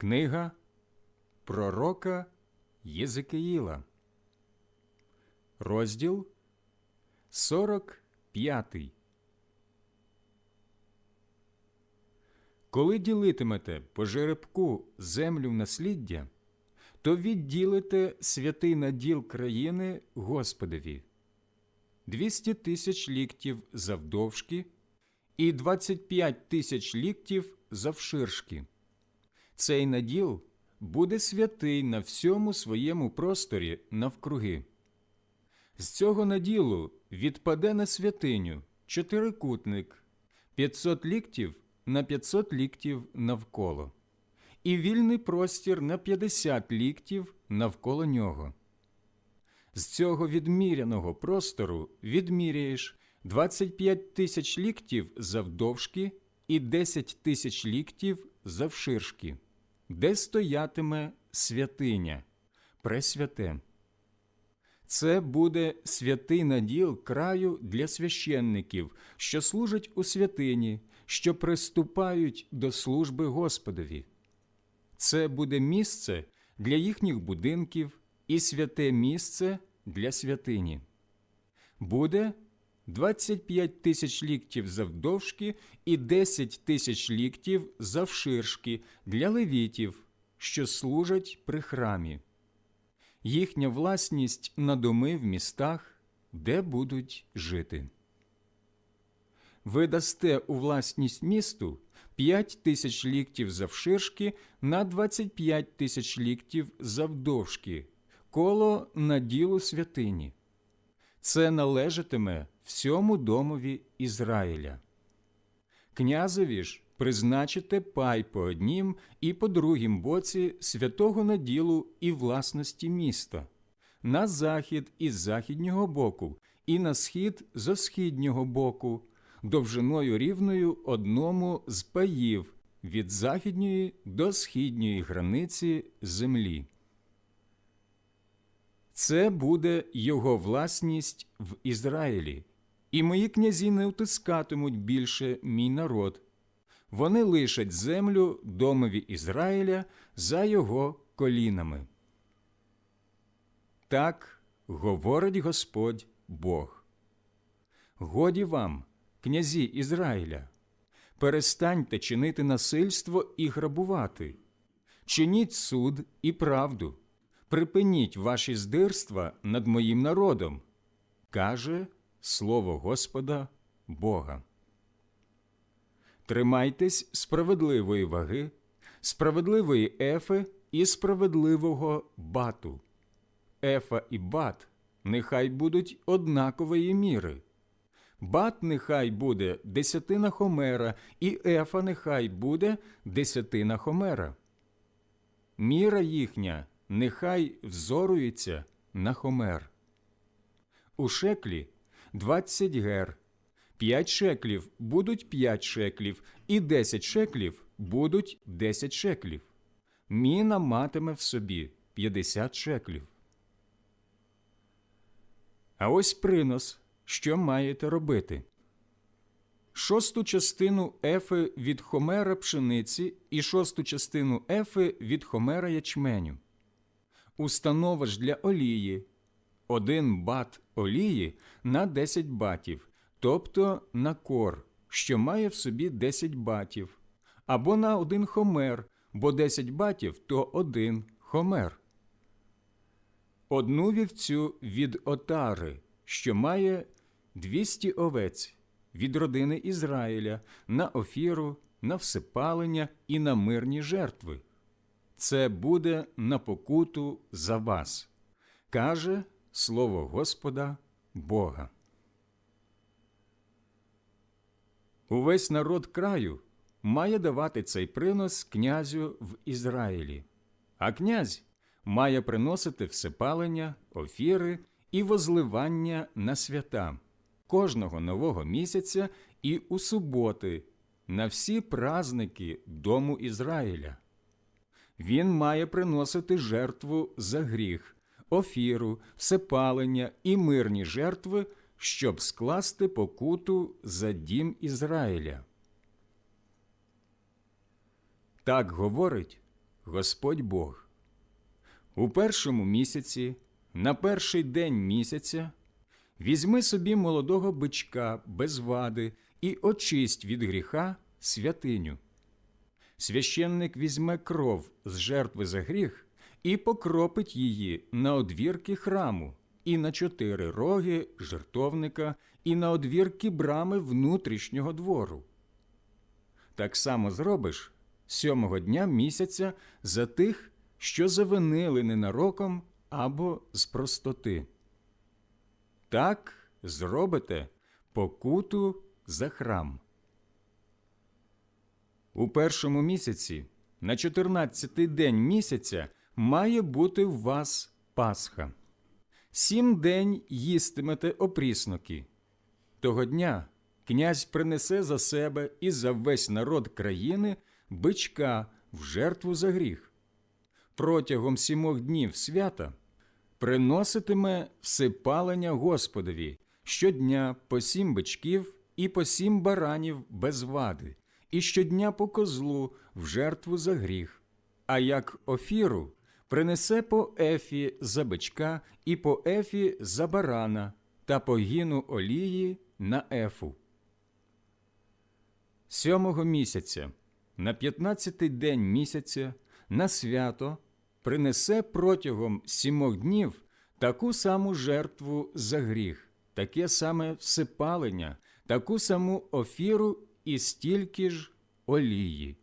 Книга Пророка Єзекиїла, розділ 45. Коли ділитимете по жеребку землю насліддя, то відділите святий наділ країни Господові 200 тисяч ліктів завдовжки і 25 тисяч ліктів завширшки. Цей наділ буде святий на всьому своєму просторі навкруги. З цього наділу відпаде на святиню чотирикутник 500 ліктів на 500 ліктів навколо, і вільний простір на 50 ліктів навколо нього. З цього відміряного простору відміряєш 25 тисяч ліктів завдовжки і 10 тисяч ліктів завширшки, де стоятиме святиня, пресвяте. Це буде святий наділ краю для священників, що служать у святині, що приступають до служби Господові. Це буде місце для їхніх будинків і святе місце для святині. Буде 25 тисяч ліктів завдовжки і 10 тисяч ліктів завширшки для левітів, що служать при храмі. Їхня власність на доми в містах, де будуть жити. Ви дасте у власність місту 5 тисяч ліктів завширшки на 25 тисяч ліктів завдовжки, коло наділу святині. Це належатиме всьому домові Ізраїля. Князеві ж призначите пай по однім і по другім боці святого наділу і власності міста, на захід із західнього боку, і на схід зо східнього боку, довжиною рівною одному з паїв від західньої до східньої границі землі. Це буде його власність в Ізраїлі, і мої князі не утискатимуть більше мій народ. Вони лишать землю домові Ізраїля за його колінами. Так говорить Господь Бог. Годі вам, князі Ізраїля, перестаньте чинити насильство і грабувати, чиніть суд і правду, припиніть ваші здирства над моїм народом, каже слово Господа Бога. Тримайтесь справедливої ваги, справедливої ефи і справедливого бату. Ефа і бат нехай будуть однакової міри. Бат нехай буде десятина хомера, і ефа нехай буде десятина хомера. Міра їхня нехай взорується на хомер. У шеклі двадцять гер, п'ять шеклів будуть п'ять шеклів, і десять шеклів будуть десять шеклів. Міна матиме в собі п'ятдесят шеклів. А ось принос, що маєте робити. Шосту частину ефи від хомера пшениці і шосту частину ефи від хомера ячменю. Установа ж для олії один бат олії на 10 батів, тобто на кор, що має в собі 10 батів, або на один хомер, бо 10 батів то один хомер. Одну вівцю від отари, що має 200 овець від родини Ізраїля на офіру, на всепалення і на мирні жертви. Це буде на покуту за вас, каже слово Господа Бога. Увесь народ краю має давати цей принос князю в Ізраїлі, а князь має приносити всепалення, офіри і возливання на свята кожного нового місяця і у суботи на всі праздники дому Ізраїля. Він має приносити жертву за гріх, офіру, всепалення і мирні жертви, щоб скласти покуту за дім Ізраїля. Так говорить Господь Бог. У першому місяці, на перший день місяця, візьми собі молодого бичка без вади і очисть від гріха святиню. Священник візьме кров з жертви за гріх і покропить її на одвірки храму, і на чотири роги жертовника, і на одвірки брами внутрішнього двору. Так само зробиш сьомого дня місяця за тих, що завинили ненароком або з простоти. Так зробите покуту за храм. У першому місяці, на чотирнадцятий день місяця, має бути в вас Пасха. Сім день їстимете опрісноки. Того дня князь принесе за себе і за весь народ країни бичка в жертву за гріх. Протягом сімох днів свята приноситиме всипалення Господові щодня по сім бичків і по сім баранів без вади, і щодня по козлу в жертву за гріх. А як офіру принесе по ефі за бичка і по ефі за барана та по гіну олії на ефу. Сьомого місяця, на п'ятнадцятий день місяця, на свято принесе протягом сімох днів таку саму жертву за гріх, таке саме всипалення, таку саму офіру і стільки ж олії.